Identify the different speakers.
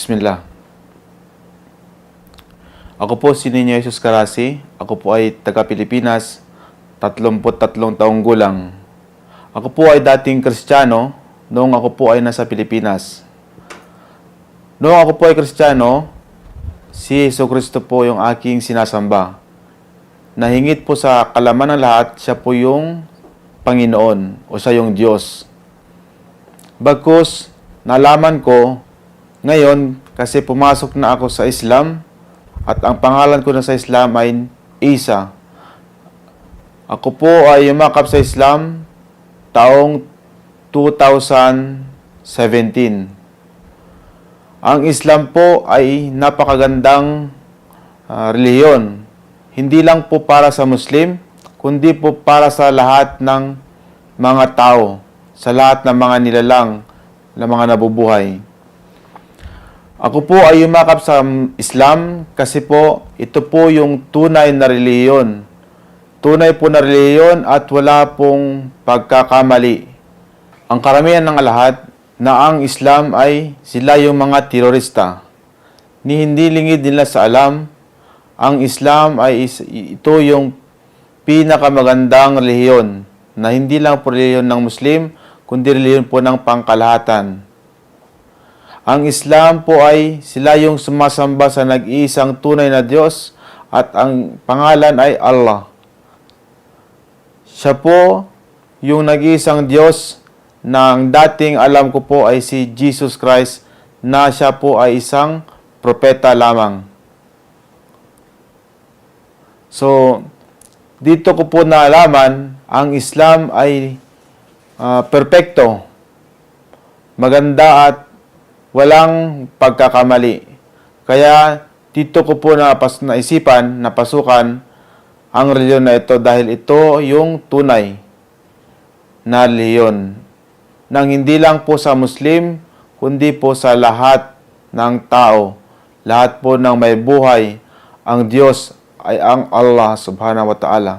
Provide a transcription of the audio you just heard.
Speaker 1: Bismillah. Ako po si Ninyo Jesus Karasi. Ako po ay taga Pilipinas, 33 taong gulang. Ako po ay dating Kristiyano noong ako po ay nasa Pilipinas. Noong ako po ay Kristiyano, si Yeso Kristo po yung aking sinasamba. Nahingit po sa kalaman ng lahat, siya po yung Panginoon o siya yung Diyos. Bagkus, nalaman ko ngayon kasi pumasok na ako sa Islam at ang pangalan ko na sa Islam ay Isa. Ako po ay yumakap sa Islam taong 2017. Ang Islam po ay napakagandang ah, reliyon. Hindi lang po para sa Muslim, kundi po para sa lahat ng mga tao, sa lahat ng mga nilalang na mga nabubuhay. Ako po ay yumakap sa Islam kasi po ito po yung tunay na reliyon. Tunay po na reliyon at wala pong pagkakamali. Ang karamihan ng lahat na ang Islam ay sila yung mga terorista. Ni hindi lingid nila sa alam, ang Islam ay is- ito yung pinakamagandang reliyon na hindi lang po reliyon ng Muslim, kundi reliyon po ng pangkalahatan. Ang Islam po ay sila yung sumasamba sa nag-iisang tunay na Diyos at ang pangalan ay Allah. Siya po yung nag-iisang Diyos na ang dating alam ko po ay si Jesus Christ na siya po ay isang propeta lamang. So, dito ko po naalaman, ang Islam ay ah, perpekto, maganda at walang pagkakamali. Kaya dito ko po napas, naisipan, napasukan ang reliyon na ito dahil ito yung tunay na reliyon nang hindi lang po sa Muslim, kundi po sa lahat ng tao, lahat po ng may buhay, ang Diyos ay ang Allah subhanahu wa ta'ala.